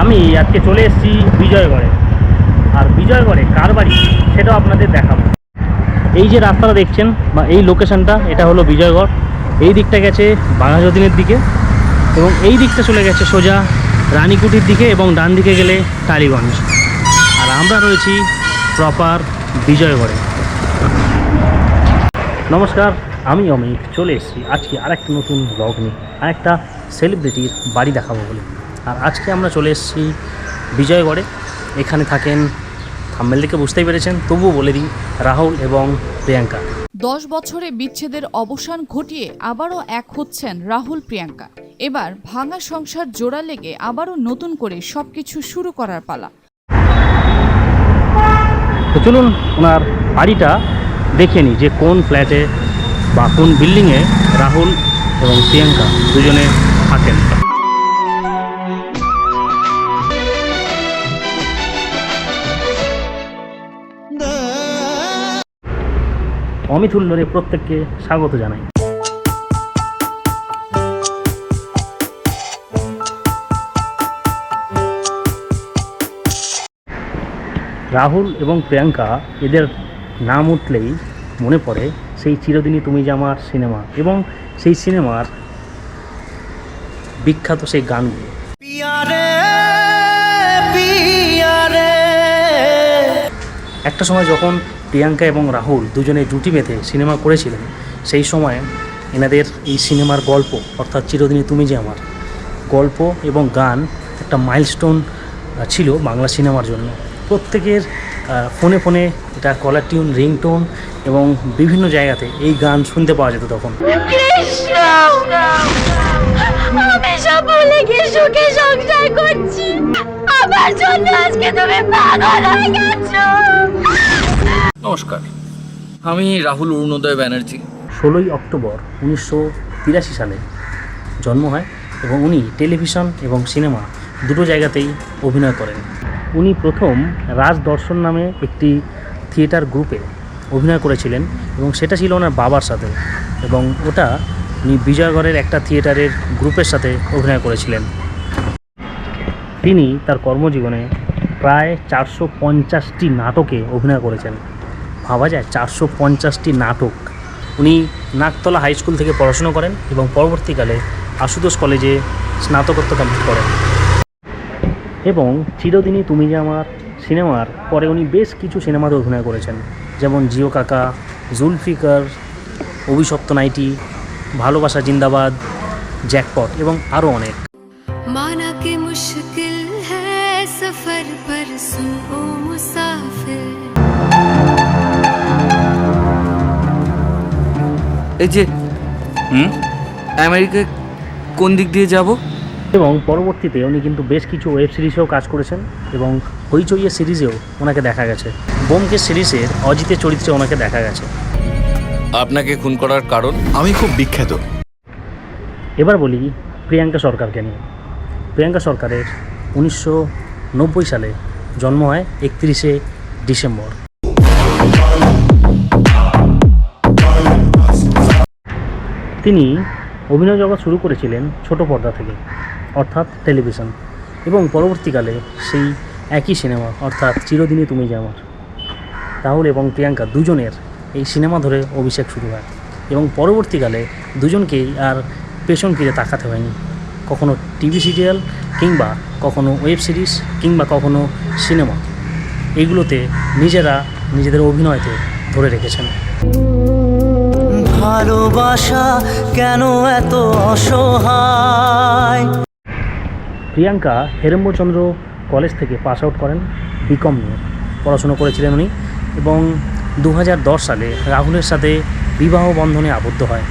আমি আজকে চলে এসেছি বিজয়গড়ে। আর বিজয়গড়ে কার বাড়ি সেটাও আপনাদের দেখাবো। এই যে রাস্তাটা দেখছেন বা এই লোকেশনটা, এটা হলো বিজয়গড়। এই দিকটা গেছে বাঘাযতীনের দিকে এবং এই দিকটা চলে গেছে সোজা রানীকুটির দিকে এবং ডান দিকে গেলে টালিগঞ্জ। আর আমরা রয়েছি প্রপার বিজয়গড়ে। নমস্কার, আমি অমিত, চলে এসেছি আজকে আরেকটা নতুন ব্লগ নিয়ে। আরেকটা সেলিব্রিটির বাড়ি দেখাবো বলে। আর আজকে আমরা চলে এসেছি বিজয়গড়ে। এখানে থাকেন থাম্বেল দেখে বুঝতেই পেরেছেন তবুও বলে দিই রাহুল এবং প্রিয়াঙ্কা। দশ বছরে বিচ্ছেদের অবসান ঘটিয়ে আবারও এক হচ্ছেন রাহুল প্রিয়াঙ্কা। এবার ভাঙা সংসার জোড়া লেগে আবারও নতুন করে সবকিছু শুরু করার পালা। তো চলুন ওনার বাড়িটা দেখে নিই যে কোন ফ্ল্যাটে বা কোন বিল্ডিংয়ে রাহুল এবং প্রিয়াঙ্কা দুজনে থাকেন। অমিত হুল্লোরে প্রত্যেককে স্বাগত জানাই। রাহুল এবং প্রিয়াঙ্কা এদের নাম উঠলেই মনে পড়ে সেই চিরদিনই তুমি যে আমার সিনেমা এবং সেই সিনেমার বিখ্যাত সেই গানগুলো। একটা সময় যখন প্রিয়াঙ্কা এবং রাহুল দুজনে জুটি বেঁধে সিনেমা করেছিলেন। সেই সময় এনাদের এই সিনেমার গল্প, অর্থাৎ চিরদিনই তুমি যে আমার, গল্প এবং গান একটা মাইলস্টোন ছিল বাংলা সিনেমার জন্য। প্রত্যেকের ফোনে ফোনে এটা কলার টিউন, রিংটোন এবং বিভিন্ন জায়গাতে এই গান শুনতে পাওয়া যেত তখন। করছি। আমার জন্য আজকে তুমি পাগল হয়ে গেছো। নমস্কার। আমি রাহুল অরুণোদয় ব্যানার্জি। ষোলোই অক্টোবর উনিশশো তিরাশি সালে জন্ম হয় এবং উনি টেলিভিশন এবং সিনেমা দুটো জায়গাতেই অভিনয় করেন। উনি প্রথম রাজ দর্শন নামে একটি থিয়েটার গ্রুপে অভিনয় করেছিলেন এবং সেটা ছিল ওনার বাবার সাথে এবং ওটা উনি বিজয়গড়ের একটা থিয়েটারের গ্রুপের সাথে অভিনয় করেছিলেন। তিনি তার কর্মজীবনে প্রায় চারশো পঞ্চাশটি নাটকে অভিনয় করেছেন। ভাবা যায় চারশো পঞ্চাশটি নাটক। উনি নাকতলা হাই স্কুল থেকে পড়াশুনো করেন এবং পরবর্তীকালে আশুতোষ কলেজে স্নাতকোত্তর কমপ্লিট করেন। এবং চিরদিনই তুমি যে আমার সিনেমার, পরে উনি বেশ কিছু সিনেমাতে অভিনয় করেছেন। যেমন জিও কাকা, জুলফিকার, অভিশপ্ত নাইটি, ভালোবাসা জিন্দাবাদ, জ্যাকপট এবং আরও অনেক। মুশকিল সফর পর সুনো মুসাফির এই যে হুম? আমেরিকায় কোন দিক দিয়ে যাব? এবং পরবর্তীতে উনি কিন্তু বেশ কিছু ওয়েব সিরিজেও কাজ করেছেন এবং হইচইয়ের সিরিজেও ওনাকে দেখা গেছে। বোমকে সিরিজের অজিতের চরিত্রে ওনাকে দেখা গেছে। আপনাকে খুন করার কারণ? আমি খুব বিখ্যাত। এবার বলি প্রিয়াঙ্কা সরকারকে নিয়ে। প্রিয়াঙ্কা সরকারের উনিশশো নব্বই সালে জন্ম হয় একত্রিশে ডিসেম্বর। তিনি অভিনয় জগৎ শুরু করেছিলেন ছোট পর্দা থেকে, অর্থাৎ টেলিভিশন। এবং পরবর্তীকালে সেই একই সিনেমা, অর্থাৎ চিরদিনই তুমি যে আমার। রাহুল এবং প্রিয়াঙ্কা দুজনের এই সিনেমা ধরে অভিষেক শুরু হয়। এবং পরবর্তীকালে দুজনকেই আর পেছন ফিরে তাকাতে হয়নি। কখনো টিভি সিরিয়াল কিংবা কখনো ওয়েব সিরিজ কিংবা কখনো সিনেমা। এইগুলোতে নিজেরা নিজেদের অভিনয়তে ধরে রেখেছেন। ভালোবাসা কেন এত অসহায়? প্রিয়াঙ্কা হেরম্বচন্দ্র কলেজ থেকে পাস আউট করেন বিকম নিয়ে পড়াশুনো করেছিলেন উনি এবং দু হাজার দশ সালে রাহুলের সাথে বিবাহ বন্ধনে আবদ্ধ হয়।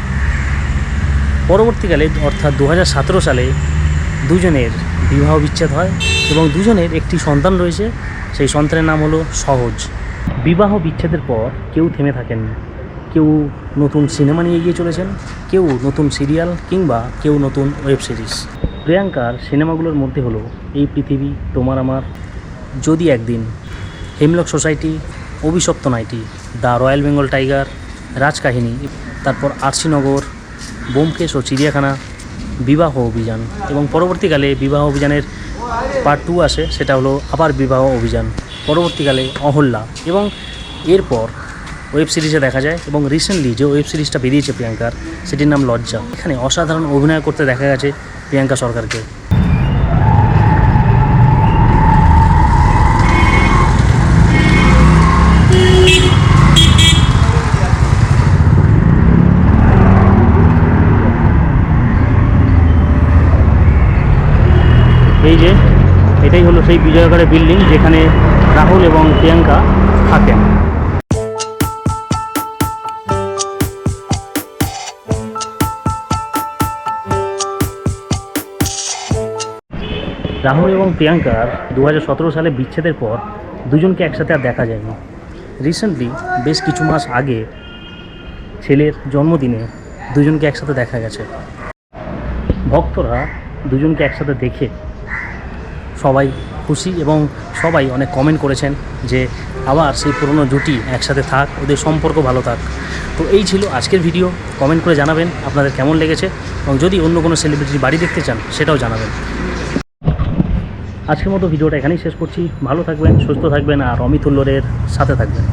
পরবর্তীকালে অর্থাৎ দু হাজার সতেরো সালে দুজনের বিবাহ বিচ্ছেদ হয় এবং দুজনের একটি সন্তান রয়েছে, সেই সন্তানের নাম হলো সহজ। বিবাহ বিচ্ছেদের পর কেউ থেমে থাকেননি। কেউ নতুন সিনেমা নিয়ে এগিয়ে চলেছেন, কেউ নতুন সিরিয়াল কিংবা কেউ নতুন ওয়েব সিরিজ। প্রিয়াঙ্কার সিনেমাগুলোর মধ্যে হলো, এই পৃথিবী, তোমার আমার, যদি একদিন, Hemlock Society, Abhishapta nighty, the Royal Bengal Tiger, Rajkahini, তারপর আরসিনগর বোমকেশ ও চিড়িয়াখানা, বিবাহ অভিযান এবং পরবর্তীকালে বিবাহ অভিযানের পার্ট টু আসে, সেটা হলো আবার বিবাহ অভিযান, পরবর্তীকালে অহল্যা এবং এরপর ওয়েব সিরিজে দেখা যায় এবং রিসেন্টলি যে ওয়েব সিরিজটা বেরিয়েছে প্রিয়াঙ্কার, সেটির নাম লজ্জা। এখানে অসাধারণ অভিনয় করতে দেখা গেছে প্রিয়াঙ্কা সরকারকে। এই যে, এটাই হলো সেই বিজয়গড়ের বিল্ডিং যেখানে রাহুল এবং প্রিয়াঙ্কা থাকেন। রাহুল এবং প্রিয়াঙ্কার দু হাজার সতেরো সালে বিচ্ছেদের পর দুজনকে একসাথে আর দেখা যায়নি। রিসেন্টলি বেশ কিছু মাস আগে ছেলের জন্মদিনে দুজনকে একসাথে দেখা গেছে। ভক্তরা দুজনকে একসাথে দেখে সবাই খুশি এবং সবাই অনেক কমেন্ট করেছেন যে আবার সেই পুরনো জুটি একসাথে থাক, ওদের সম্পর্ক ভালো থাক। তো এই ছিল আজকের ভিডিও কমেন্ট করে জানাবেন আপনাদের কেমন লেগেছে এবং যদি অন্য কোনো সেলিব্রিটির বাড়ি দেখতে চান, সেটাও জানাবেন। আজকের মতো ভিডিওটা এখানেই শেষ করছি। ভালো থাকবেন, সুস্থ থাকবেন আর অমিতুল্লোরের সাথে থাকবেন।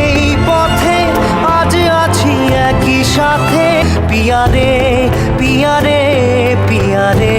এই পথে আজ আছি একই সাথে। পিয়ারে পিয়ারে পিয়ারে।